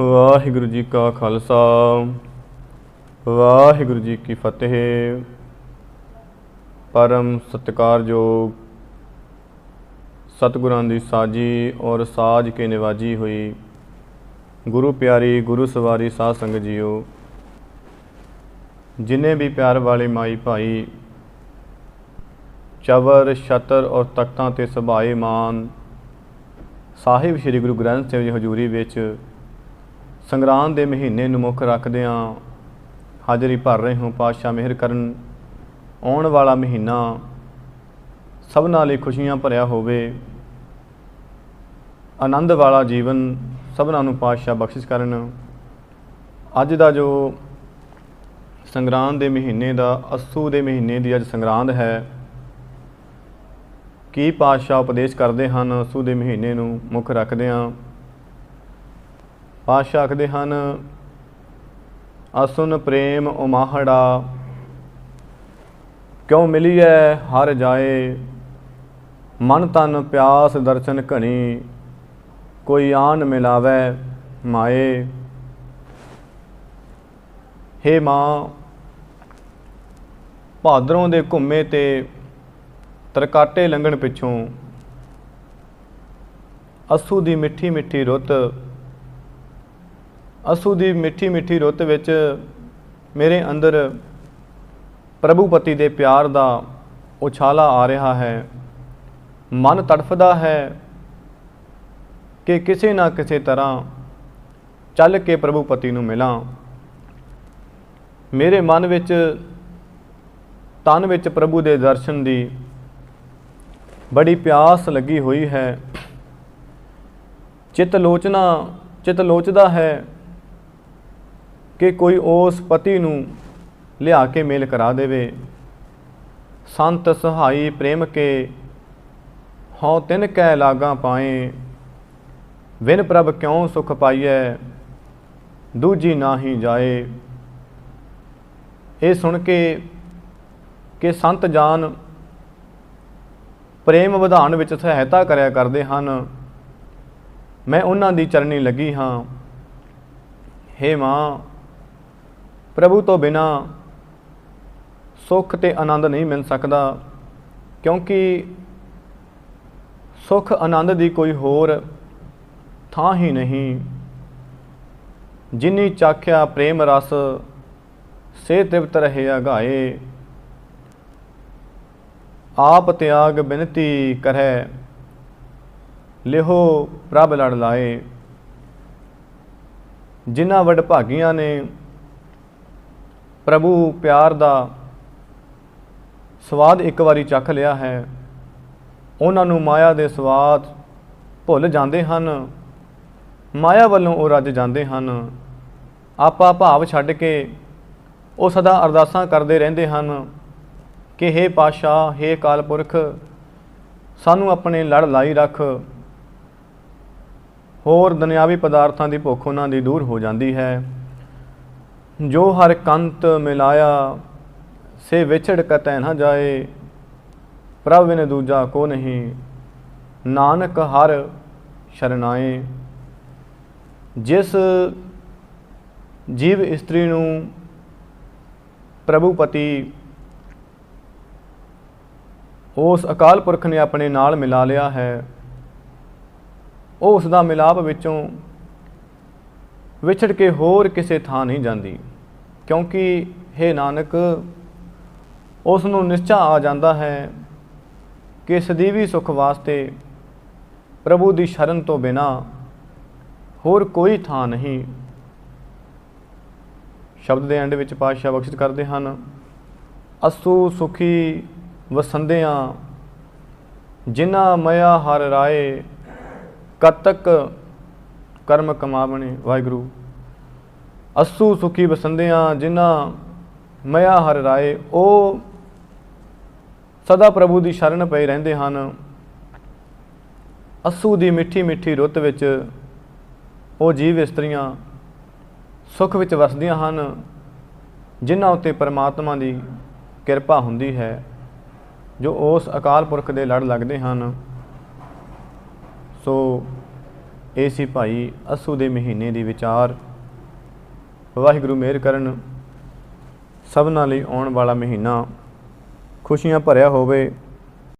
ਵਾਹਿਗੁਰੂ ਜੀ ਕਾ ਖਾਲਸਾ, ਵਾਹਿਗੁਰੂ ਜੀ ਕੀ ਫਤਿਹ। ਪਰਮ ਸਤਿਕਾਰਯੋਗ ਸਤਿਗੁਰਾਂ ਦੀ ਸਾਜੀ ਔਰ ਸਾਜ ਕੇ ਨਿਵਾਜੀ ਹੋਈ ਗੁਰੂ ਪਿਆਰੀ ਗੁਰੂ ਸਵਾਰੀ ਸਾਧ ਸੰਗਤ ਜੀਓ, ਜਿਨੇ ਵੀ ਪਿਆਰ ਵਾਲੇ ਮਾਈ ਭਾਈ, ਚਵਰ, ਛਤਰ ਔਰ ਤਖਤਾਂ ਤੇ ਸਭਾਏ ਮਾਨ, ਸਾਹਿਬ ਸ੍ਰੀ ਗੁਰੂ ਗ੍ਰੰਥ ਸਾਹਿਬ ਜੀ ਹਜ਼ੂਰੀ ਵਿੱਚ ਸੰਗਰਾਂਦ ਦੇ ਮਹੀਨੇ ਨੂੰ ਮੁੱਖ ਰੱਖਦਿਆਂ ਹਾਜ਼ਰੀ ਭਰ ਰਹੇ ਹਾਂ। ਪਾਤਸ਼ਾਹ ਮਿਹਰ ਕਰਨ ਆਉਣ ਵਾਲਾ ਮਹੀਨਾ ਸਭਨਾਂ ਲਈ ਖੁਸ਼ੀਆਂ ਭਰਿਆ ਹੋਵੇ। ਆਨੰਦ ਵਾਲਾ ਜੀਵਨ ਸਭਨਾਂ ਨੂੰ ਪਾਤਸ਼ਾਹ ਬਖਸ਼ਿਸ਼ ਕਰਨ। ਅੱਜ ਦਾ ਜੋ ਸੰਗਰਾਂਦ ਦੇ ਮਹੀਨੇ ਦਾ, ਅਸੂ ਦੇ ਮਹੀਨੇ ਦੀ ਅੱਜ ਸੰਗਰਾਂਦ ਹੈ, ਕੀ ਪਾਤਸ਼ਾਹ ਉਪਦੇਸ਼ ਕਰਦੇ ਹਨ? ਅਸੂ ਦੇ ਮਹੀਨੇ ਨੂੰ ਮੁੱਖ ਰੱਖਦਿਆਂ ਪਾਤਸ਼ਾਹ ਆਖਦੇ ਹਨ, ਅਸੁਨ ਪ੍ਰੇਮ ਉਮਾਹੜਾ, ਕਿਉ ਮਿਲੀਐ ਹਰ ਜਾਏ? ਮਨ ਤਨ ਪਿਆਸ ਦਰਸ਼ਨ ਘਣੀ, ਕੋਈ ਆਨ ਮਿਲਾਵੇ ਮਾਏ। ਹੇ ਮਾਂ, ਭਾਦਰੋਂ ਦੇ ਘੁੰਮੇ ਤੇ ਤਰਕਾਟੇ ਲੰਘਣ ਪਿੱਛੋਂ ਅਸੂ ਦੀ ਮਿੱਠੀ ਮਿੱਠੀ ਰੁੱਤ ਅਸੂ ਦੀ ਮਿੱਠੀ ਮਿੱਠੀ ਰੁੱਤ ਵਿੱਚ ਮੇਰੇ ਅੰਦਰ ਪ੍ਰਭੂ ਪਤੀ ਦੇ ਪਿਆਰ ਦਾ ਉਛਾਲਾ ਆ ਰਿਹਾ ਹੈ। ਮਨ ਤੜਫਦਾ ਹੈ ਕਿ ਕਿਸੇ ਨਾ ਕਿਸੇ ਤਰ੍ਹਾਂ ਚੱਲ ਕੇ ਪ੍ਰਭੂ ਪਤੀ ਨੂੰ ਮਿਲਾਂ। ਮੇਰੇ ਮਨ ਵਿੱਚ, ਤਨ ਵਿੱਚ ਪ੍ਰਭੂ ਦੇ ਦਰਸ਼ਨ ਦੀ ਬੜੀ ਪਿਆਸ ਲੱਗੀ ਹੋਈ ਹੈ। ਚਿਤ ਲੋਚਨਾ, ਚਿਤ ਲੋਚਦਾ ਹੈ ਕਿ ਕੋਈ ਉਸ ਪਤੀ ਨੂੰ ਲਿਆ ਕੇ ਮੇਲ ਕਰਾ ਦੇਵੇ। ਸੰਤ ਸਹਾਈ ਪ੍ਰੇਮ ਕੇ ਹਉ ਤਿਨ ਕੈ ਲਾਗਾ ਪਾਏ। ਵਿਨ ਪ੍ਰਭ ਕਿਉ ਸੁਖ ਪਾਈਐ, ਦੂਜੀ ਨਾਹੀ ਜਾਏ। ਇਹ ਸੁਣ ਕੇ ਕਿ ਸੰਤ ਜਾਨ ਪ੍ਰੇਮ ਵਿਧਾਨ ਵਿੱਚ ਸਹਾਇਤਾ ਕਰਿਆ ਕਰਦੇ ਹਨ। ਮੈਂ ਉਹਨਾਂ ਦੀ ਚਰਨੀ ਲੱਗੀ ਹਾਂ। ਹੇ ਮਾਂ ਪ੍ਰਭੂ ਤੋਂ ਬਿਨਾ ਸੁੱਖ ਤੇ ਆਨੰਦ ਨਹੀਂ ਮਿਲ ਸਕਦਾ, ਕਿਉਂਕਿ ਸੁੱਖ ਆਨੰਦ ਦੀ ਕੋਈ ਹੋਰ ਥਾਂ ਹੀ ਨਹੀਂ। ਜਿਨੀ ਚਾਖਿਆ ਪ੍ਰੇਮ ਰਸ, ਸੇ ਤ੍ਰਿਪਤ ਰਹੇ ਅਗਾਏ। ਆਪ ਤਿਆਗ ਬਿਨਤੀ ਕਰੈ, ਲਿਹੋ ਪ੍ਰਭ ਲੜ ਲਾਏ। ਜਿਨ੍ਹਾਂ ਵਡ ਭਾਗੀਆਂ ਨੇ ਪ੍ਰਭੂ ਪਿਆਰ ਦਾ ਸਵਾਦ ਇੱਕ ਵਾਰੀ ਚੱਖ ਲਿਆ ਹੈ। ਉਹਨਾਂ ਨੂੰ ਮਾਇਆ ਦੇ ਸਵਾਦ ਭੁੱਲ ਜਾਂਦੇ ਹਨ। ਮਾਇਆ ਵੱਲੋਂ ਉਹ ਰੱਜ ਜਾਂਦੇ ਹਨ। ਆਪਾ ਭਾਵ ਛੱਡ ਕੇ ਉਹ ਸਦਾ ਅਰਦਾਸਾਂ ਕਰਦੇ ਰਹਿੰਦੇ ਹਨ ਕਿ हे ਪਾਸ਼ਾ हे ਕਾਲਪੁਰਖ ਸਾਨੂੰ ਆਪਣੇ ਲੜ ਲਾਈ ਰੱਖ। ਹੋਰ ਦੁਨਿਆਵੀ ਪਦਾਰਥਾਂ ਦੀ ਭੁੱਖ ਉਹਨਾਂ ਦੀ ਦੂਰ ਹੋ ਜਾਂਦੀ ਹੈ। ਜੋ ਹਰ ਕੰਤ ਮਿਲਾਇਆ, ਸੇ ਵਿਛੜ ਕਤੈ ਨਾ ਜਾਏ। ਪ੍ਰਭ ਬਿਨ ਦੂਜਾ ਕੋ ਨਹੀਂ, ਨਾਨਕ ਹਰ ਸ਼ਰਨਾਏ। ਜਿਸ ਜੀਵ ਇਸਤਰੀ ਨੂੰ ਪ੍ਰਭੂ ਪਤੀ ਉਸ ਅਕਾਲ ਪੁਰਖ ਨੇ ਆਪਣੇ ਨਾਲ ਮਿਲਾ ਲਿਆ ਹੈ। ਉਹ ਉਸ ਦਾ ਮਿਲਾਪ ਵਿੱਚੋਂ ਵਿਛੜ ਕੇ ਹੋਰ ਕਿਸੇ ਥਾਂ ਨਹੀਂ ਜਾਂਦੀ, ਕਿਉਂਕਿ हे ਨਾਨਕ, ਉਸ ਨੂੰ ਨਿਸ਼ਚਾ ਆ ਜਾਂਦਾ ਹੈ ਕਿ ਸਦੀਵੀ ਸੁਖ ਵਾਸਤੇ ਪ੍ਰਭੂ ਦੀ ਸ਼ਰਨ ਤੋਂ ਬਿਨਾ ਹੋਰ ਕੋਈ ਥਾਂ ਨਹੀਂ। ਸ਼ਬਦ ਦੇ ਐਂਡ ਵਿੱਚ ਪਾਤਸ਼ਾਹ ਬਖਸ਼ਿਸ਼ ਕਰਦੇ ਹਨ, ਅਸੂ ਸੁਖੀ ਵਸੰਦਿਆਂ, ਜਿਨ੍ਹਾਂ ਮਇਆ ਹਰ ਰਾਏ, ਕਤਕ ਕਰਮ ਕਮਾਵਣੇ ਵਾਹਿਗੁਰੂ। ਅਸੂ ਸੁਖੀ ਵਸੰਦਿਆਂ ਜਿਨ੍ਹਾਂ ਮਇਆ ਹਰ ਰਾਏ, ਉਹ ਸਦਾ ਪ੍ਰਭੂ ਦੀ ਸ਼ਰਨ ਪਏ ਰਹਿੰਦੇ ਹਨ। ਅਸੂ ਦੀ ਮਿੱਠੀ ਮਿੱਠੀ ਰੁੱਤ ਵਿੱਚ ਉਹ ਜੀਵ ਇਸਤਰੀਆਂ ਸੁਖ ਵਿੱਚ ਵਸਦੀਆਂ ਹਨ, ਜਿਨ੍ਹਾਂ ਉੱਤੇ ਪਰਮਾਤਮਾ ਦੀ ਕਿਰਪਾ ਹੁੰਦੀ ਹੈ, ਜੋ ਉਸ ਅਕਾਲ ਪੁਰਖ ਦੇ ਲੜ ਲੱਗਦੇ ਹਨ। ਸੋ ਇਹ ਸੀ ਭਾਈ ਅਸੂ ਦੇ ਮਹੀਨੇ ਦੀ ਵਿਚਾਰ। ਵਾਹਿਗੁਰੂ ਮਿਹਰ ਕਰਨ। ਸਭਨਾਂ ਲਈ ਆਉਣ ਵਾਲਾ ਮਹੀਨਾ ਖੁਸ਼ੀਆਂ ਭਰਿਆ ਹੋਵੇ।